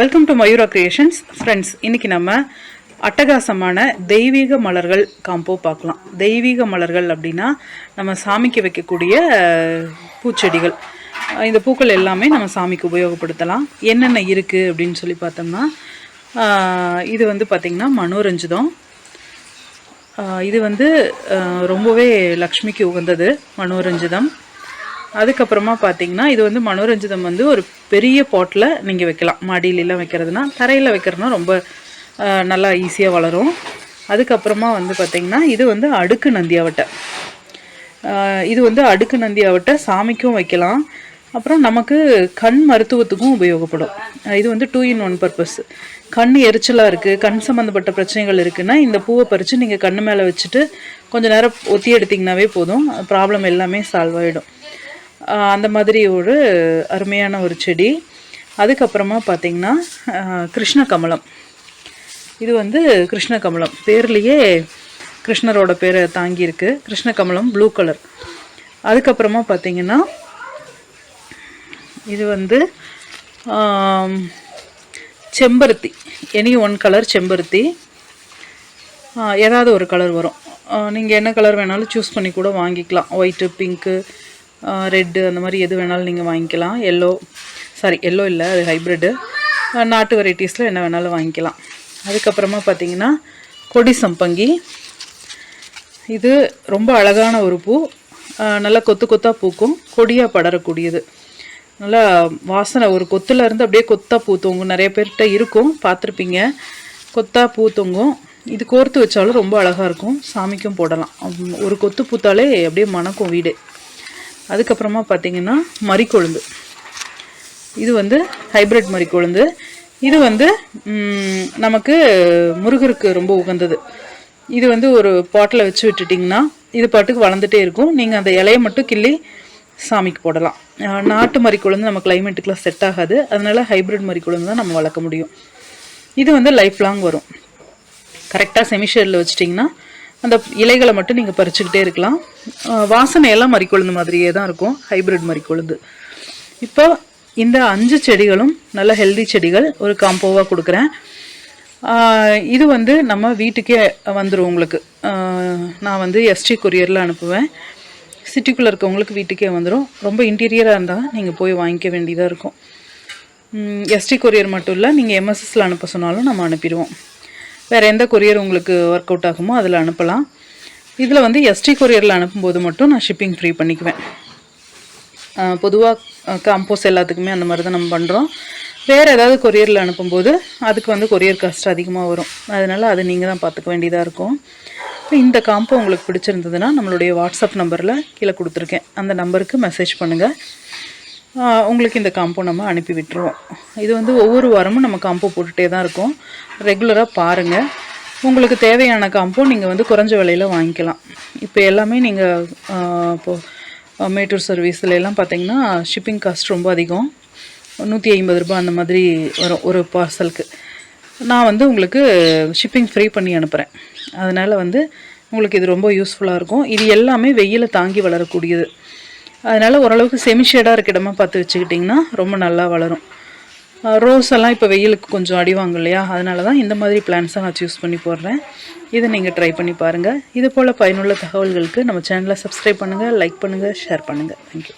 Welcome to Mayura creations friends இன்றைக்கி நம்ம அட்டகாசமான தெய்வீக மலர்கள் காம்போ பார்க்கலாம். தெய்வீக மலர்கள் அப்படின்னா நம்ம சாமிக்கு வைக்கக்கூடிய பூச்செடிகள். இந்த பூக்கள் எல்லாமே நம்ம சாமிக்கு உபயோகப்படுத்தலாம். என்னென்ன இருக்குது அப்படின்னு சொல்லி பார்த்தோம்னா இது வந்து பார்த்திங்கன்னா மனோரஞ்சிதம் இது வந்து ரொம்பவே லக்ஷ்மிக்கு உகந்தது மனோரஞ்சிதம் அதுக்கப்புறமா பார்த்தீங்கன்னா இது வந்து மனோரஞ்சிதம் வந்து ஒரு பெரிய பாட்டில் நீங்கள் வைக்கலாம். மாடியிலலாம் வைக்கிறதுனா தரையில் வைக்கிறதுனா ரொம்ப நல்லா ஈஸியாக வளரும். அதுக்கப்புறமா வந்து பார்த்திங்கன்னா இது வந்து அடுக்கு நந்தியாவட்டை. இது வந்து அடுக்கு நந்தியாவட்டை சாமிக்கும் வைக்கலாம். அப்புறம் நமக்கு கண் மருத்துவத்துக்கும் உபயோகப்படும். இது வந்து டூ இன் ஒன் பர்பஸ் கண் எரிச்சலாக இருக்குது கண் சம்மந்தப்பட்ட பிரச்சனைகள் இருக்குன்னா இந்த பூவை பறித்து நீங்கள் கண் மேலே வச்சுட்டு கொஞ்சம் நேரம் ஒத்தி எடுத்திங்கனாவே போதும். ப்ராப்ளம் எல்லாமே சால்வ் ஆகிடும் அந்த மாதிரி ஒரு அருமையான ஒரு செடி. அதுக்கப்புறமா பார்த்தீங்கன்னா கிருஷ்ண கமலம் இது வந்து கிருஷ்ண கமலம் பேர்லேயே கிருஷ்ணரோட பேரை தாங்கியிருக்கு. கிருஷ்ண கமலம் ப்ளூ கலர். அதுக்கப்புறமா பார்த்தீங்கன்னா இது வந்து செம்பருத்தி. எனி ஒன் கலர் செம்பருத்தி. ஏதாவது ஒரு கலர் வரும். நீங்கள் என்ன கலர் வேணாலும் சூஸ் பண்ணி கூட வாங்கிக்கலாம். ஒயிட்டு பிங்க்கு ரெட்டு அந்த மாதிரி எது வேணாலும் நீங்கள் வாங்கிக்கலாம். எல்லோ சாரி எல்லோ இல்லை அது ஹைப்ரிட்டு நாட்டு வெரைட்டிஸில் என்ன வேணாலும் வாங்கிக்கலாம். அதுக்கப்புறமா பார்த்தீங்கன்னா கொடி சம்பங்கி. இது ரொம்ப அழகான ஒரு பூ. நல்லா கொத்து கொத்தாக பூக்கும். கொடியாக படரக்கூடியது. நல்லா வாசனை ஒரு கொத்துல இருந்து அப்படியே கொத்தா பூ தொங்கும். நிறைய பேர்கிட்ட இருக்கும் பார்த்துருப்பீங்க. கொத்தா பூ தொங்கும். இது கோர்த்து வச்சாலும் ரொம்ப அழகாக இருக்கும். சாமிக்கும் போடலாம். ஒரு கொத்து பூத்தாலே அப்படியே மணக்கும் வீடு. அதுக்கப்புறமா பார்த்தீங்கன்னா மறிக்கொழுந்து. இது வந்து ஹைப்ரிட் மறிக்கொழுந்து. இது வந்து நமக்கு முருகருக்கு ரொம்ப உகந்தது. இது வந்து ஒரு பாட்டில் வச்சு விட்டுட்டிங்கன்னா இது பாட்டுக்கு வளர்ந்துட்டே இருக்கும். நீங்கள் அந்த இலையை மட்டும் கிள்ளி சாமிக்கு போடலாம். நாட்டு மறிக்கொழுந்து நம்ம கிளைமேட்டுக்குலாம் செட் ஆகாது. அதனால் ஹைப்ரிட் மறிக்கொழுந்து தான் நம்ம வளர்க்க முடியும். இது வந்து லைஃப் லாங் வரும் கரெக்டாக செமிஷேரில் வச்சிட்டிங்கன்னா அந்த இலைகளை மட்டும் நீங்கள் பறிச்சுக்கிட்டே இருக்கலாம். வாசனையெல்லாம் மறிக்கொழுந்து மாதிரியே தான் இருக்கும். ஹைப்ரிட் மறிக்கொழுந்து. இப்போ இந்த அஞ்சு செடிகளும் நல்ல ஹெல்தி செடிகள் ஒரு காம்போவாக கொடுக்குறேன். இது வந்து நம்ம வீட்டுக்கே வந்துடும் உங்களுக்கு. நான் வந்து எஸ்டி கொரியரில் அனுப்புவேன். சிட்டிக்குள்ளே இருக்கவங்களுக்கு வீட்டுக்கே வந்துடும் ரொம்ப இன்டீரியராக இருந்தால் நீங்கள் போய் வாங்கிக்க வேண்டியதாக இருக்கும். எஸ்டி கொரியர் மட்டும் இல்லை நீங்கள் எம்எஸ்எஸில் அனுப்ப சொன்னாலும் நம்ம அனுப்பிடுவோம். வேறு எந்த கொரியர் உங்களுக்கு ஒர்க் அவுட் ஆகுமோ அதில் அனுப்பலாம். இதில் வந்து எஸ்டி கொரியரில் அனுப்பும்போது மட்டும் நான் ஷிப்பிங் ஃப்ரீ பண்ணிக்குவேன். பொதுவாக காம்போஸ் எல்லாத்துக்குமே அந்த மாதிரி தான் நம்ம பண்ணுறோம் வேறு ஏதாவது கொரியரில் அனுப்பும்போது அதுக்கு வந்து கொரியர் காஸ்ட் அதிகமாக வரும். அதனால் அதை நீங்கள் தான் பார்த்துக்க வேண்டியதாக இருக்கும். இந்த காம்போ உங்களுக்கு பிடிச்சிருந்ததுன்னா நம்மளுடைய வாட்ஸ்அப் நம்பரில் கீழே கொடுத்துருக்கேன். அந்த நம்பருக்கு மெசேஜ் பண்ணுங்கள் உங்களுக்கு இந்த காம்போ நம்ம அனுப்பி விட்டுருவோம். இது வந்து ஒவ்வொரு வாரமும் நம்ம காம்போ போட்டுகிட்டே தான் இருக்கோம். ரெகுலராக பாருங்கள் உங்களுக்கு தேவையான காம்போ நீங்கள் வந்து குறைஞ்ச விலையில் வாங்கிக்கலாம். இப்போ எல்லாமே நீங்கள் இப்போது மேட்டூர் சர்வீஸில் எல்லாம் பார்த்தீங்கன்னா ஷிப்பிங் காஸ்ட் ரொம்ப அதிகம். நூற்றி ஐம்பது ரூபாய் அந்த மாதிரி வரும் ஒரு பார்சலுக்கு நான் வந்து உங்களுக்கு ஷிப்பிங் ஃப்ரீ பண்ணி அனுப்புகிறேன் அதனால் வந்து உங்களுக்கு இது ரொம்ப யூஸ்ஃபுல்லாக இருக்கும். இது எல்லாமே வெயில தாங்கி வளரக்கூடியது. அதனால் ஓரளவுக்கு செமிஷேடாக இருக்க இடமா பார்த்து வச்சுக்கிட்டிங்கன்னா ரொம்ப நல்லா வளரும். ரோஸ் எல்லாம் இப்போ வெயிலுக்கு கொஞ்சம் அடிவாங்க இல்லையா? அதனால தான் இந்த மாதிரி பிளான்ஸாக நான் சூஸ் பண்ணி போடுறேன். இதை நீங்கள் ட்ரை பண்ணி பாருங்கள் இது போல் பயனுள்ள தகவல்களுக்கு நம்ம சேனலை சப்ஸ்கிரைப் பண்ணுங்கள் லைக் பண்ணுங்கள் ஷேர் பண்ணுங்கள் தேங்க்யூ